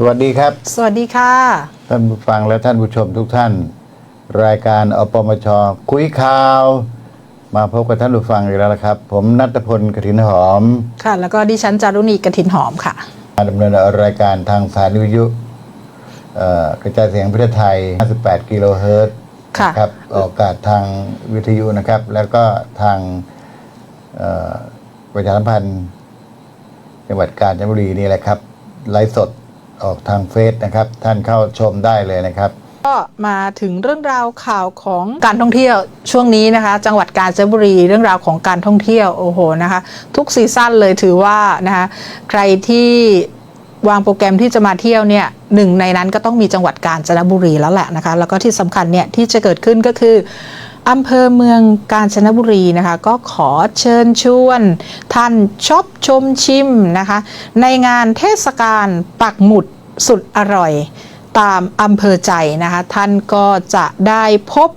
สวัสดีครับ สวัสดีค่ะ ท่านผู้ฟังและท่านผู้ชมทุกท่าน รายการอปมชคุยข่าว มาพบกับท่านผู้ฟังอีกแล้วนะครับ ผมนัทพลกฐินหอมค่ะ แล้วก็ดิฉันจารุณีกระถินหอมค่ะ มาดำเนินรายการทางสถายวิทยุเอ่อกระจายเสียงประเทศไทย 58 กิโลเฮิรตซ์ค่ะ นะครับออกอากาศทางวิทยุนะครับ แล้วก็ทางเอ่อประชาสัมพันธ์จังหวัดกาญจนบุรีนี่แหละครับไลฟ์สด ออกทางเฟซนะครับ ท่านเข้าชมได้เลยนะครับ ก็มาถึงเรื่องราวข่าวของการท่องเที่ยวช่วงนี้นะคะ จังหวัดกาญจนบุรีเรื่องราวของการท่องเที่ยวโอ้โหนะคะ ทุกซีซั่นเลยถือว่านะคะใครที่วางโปรแกรมที่จะมาเที่ยวเนี่ยหนึ่งในนั้นก็ต้องมีจังหวัดกาญจนบุรีแล้วแหละนะคะ แล้วก็ที่สำคัญเนี่ยที่จะเกิดขึ้นก็คืออำเภอเมืองกาญจนบุรีนะคะ ก็ขอเชิญชวน ท่านชอบชมชิมนะคะ ในงานเทศกาลปักหมุด สุดอร่อยตามอำเภอใจนะคะ ท่านก็จะได้พบ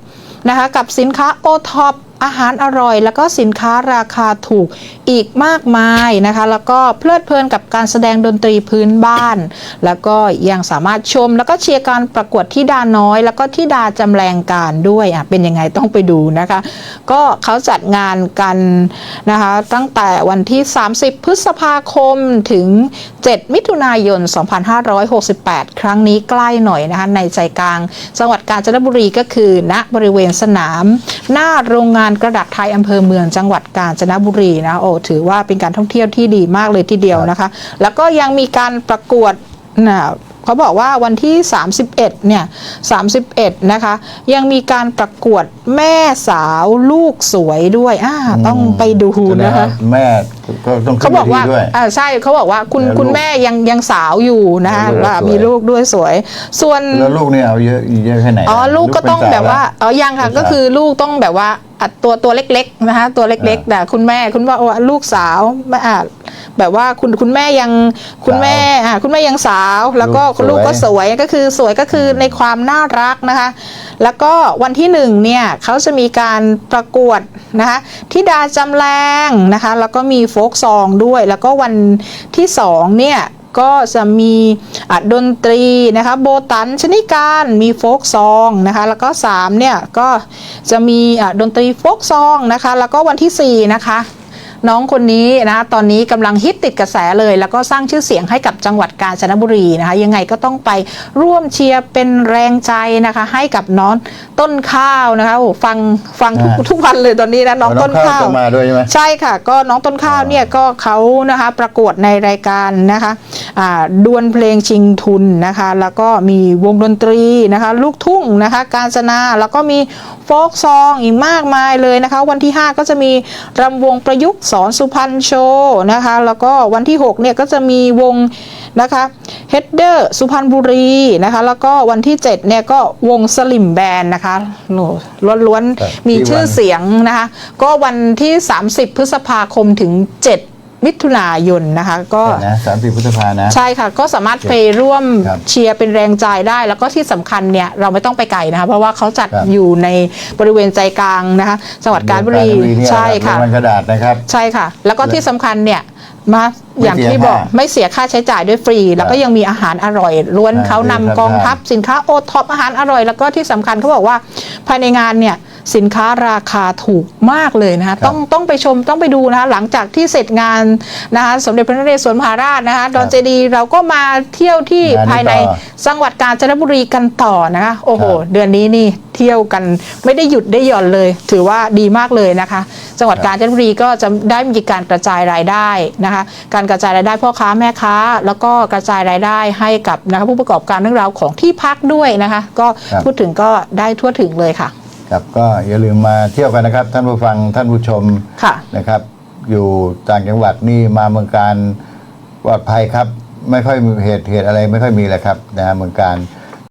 นะคะกับสินค้าโอท็อป อาหารอร่อย แล้วก็สินค้าราคาถูกอีกมากมายนะคะ แล้วก็เพลิดเพลินกับการแสดงดนตรีพื้นบ้าน แล้วก็ยังสามารถชม แล้วก็เชียร์การประกวดที่ดาน้อย แล้วก็ที่ดาจำแรงการด้วยอะเป็นยังไงต้องไปดูนะคะ ก็เขาจัดงานกันนะคะตั้งแต่วันที่ 30 พฤษภาคมถึง 7 มิถุนายน 2568 ครั้งนี้ใกล้หน่อยนะคะในใจกลางจังหวัดกาญจนบุรีก็คือณบริเวณสนาม หน้าโรงงานกระดาษไทยอำเภอเมืองจังหวัดกาญจนบุรีนะโอ้ถือว่าเป็นการท่องเที่ยวที่ดีมากเลยทีเดียวนะคะ แล้วก็ยังมีการประกวดนะเขาบอกว่าวันที่ 31 เนี่ย 31 นะคะ ยังมีการประกวดแม่สาวลูกสวยด้วยอ่าต้องไปดูนะคะแม่ก็ต้องขึ้เขานบอกว่าเทีด้วยอ่าใช่เขาบอกว่าคุณแล้วลูกคุณแม่ยังยังสาวอยู่นะคะแล้วลูกว่าสวยมีลูกด้วยสวย ส่วนแล้วลูกนี่เอาเยอะเยอะแค่ไหนอ๋อลูกก็ต้องเป็นสแบบว่าล้อ๋อยังค่ะเป็นสาวก็คือลูกต้องแบบว่าอัด ตัวตัวเล็กๆนะคะตัวเล็กๆแต่คุณแม่คุณว่าว่าลูกสาวไม่อ่าแบบว่าคุณคุณแม่ยังคุณแม่อ่าคุณแม่ยังสาว แล้วก็ลูลูกกสวยก็สวยก็คือสวยก็คือในความน่ารักนะคะ แล้วก็วันที่หนึ่งเนี่ยเขาจะมีการประกวดนะคะทิดาจำแรงนะคะ แล้วก็มีโฟกซองด้วย แล้วก็วันที่สองเนี่ย ก็จะมีะดนตรีนะคะโบตันชนิการมีโฟกซองนะคะแล้วก็3เนี่ยก็จะมีะดนตรีโฟกซองนะคะแล้วก็วันที่4นะคะ น้องคนนี้นะตอนนี้กำลังฮิตติดกระแสเลย แล้วก็สร้างชื่อเสียงให้กับจังหวัดกาญจนบุรีนะคะยังไงก็ต้องไปร่วมเชียร์เป็นแรงใจนะคะ ให้กับน้องต้นข้าวนะคะโอ้ฟังฟังทุกอ่าทุกวันเลยตอนนี้นะน้องเอาต้นข้าวจะมาด้วยใช่ไหมใช่ค่ะ ก็น้องต้นข้าวเนี่ยก็เขานะคะประกวดในรายการนะคะอ่าดวลเพลงชิงทุนนะคะ แล้วก็มีวงดนตรีนะคะ ลูกทุ่งนะคะ การจนาแล้วก็มีโฟกซองอีกมากมายเลยนะคะ วันที่ 5 ก็จะมีรำวงประยุกต์สอนสุพรรณโชว์นะคะ แล้วก็วันที่6เนี่ยก็จะมีวงนะคะเฮดเดอร์สุพรรณบุรีนะคะ แล้วก็วันที่7เนี่ยก็วงสลิมแบนนะคะโหล้วนครับๆมีชื่อที่วันเสียงนะคะ ก็วันที่ 30 พฤษภาคมถึง 7 มิถุนายนนะคะก็นะสามสิบพฤษภานะ ใช่ค่ะ ก็สามารถไปร่วมครับเชียร์เป็นแรงใจได้ แล้วก็ที่สำคัญเนี่ยเราไม่ต้องไปไกลนะคะ เพราะว่าเขาจัดครับอยู่ในบริเวณใจกลางนะคะจังหวัดกาญจนบุรีเนี่ยใช่ค่ะโรงงานกระดาษนะครับ ใช่ค่ะ แล้วก็ที่สำคัญเนี่ยมาอย่างไม่เสียที่บอกค่าไม่เสียค่าใช้จ่ายด้วยฟรี แล้วก็ยังมีอาหารอร่อยล้วนอ่าเขานำดีครับกองทัพสินค้าโอท็อปอาหารอร่อย แล้วก็ที่สำคัญเขาบอกว่าภายในงานเนี่ย สินค้าราคาถูกมากเลยนะคะต้องต้องไปชมต้องไปดูนะคะหลังจากที่เสร็จงานนะคะสมเด็จพระนเรศวรมหาราชนะคะดอนเจดีย์เราก็มาเที่ยวที่งานนี้ภายในต่อจังหวัดกาญจนบุรีกันต่อนะคะโอ้โหครับเดือนนี้นี่เที่ยวกันไม่ได้หยุดได้หย่อนเลย ถือว่าดีมากเลยนะคะ จังหวัดครับกาญจนบุรีก็จะได้มีการกระจายรายได้นะคะการกระจายรายได้พ่อค้าแม่ค้า แล้วก็กระจายรายได้ให้กับนะคะผู้ประกอบการเรื่องราวของที่พักด้วยนะคะ ก็ครับพูดถึงก็ได้ทั่วถึงเลยค่ะ ครับก็อย่าลืมมาเที่ยวกันนะครับ ท่านผู้ฟังท่านผู้ชมค่ะนะครับ อยู่ต่างจังหวัดนี่มาเมืองการปลอดภัยครับ ไม่ค่อยมีเหตุเหตุอะไรไม่ค่อยมีแหละครับนะฮะเมืองการ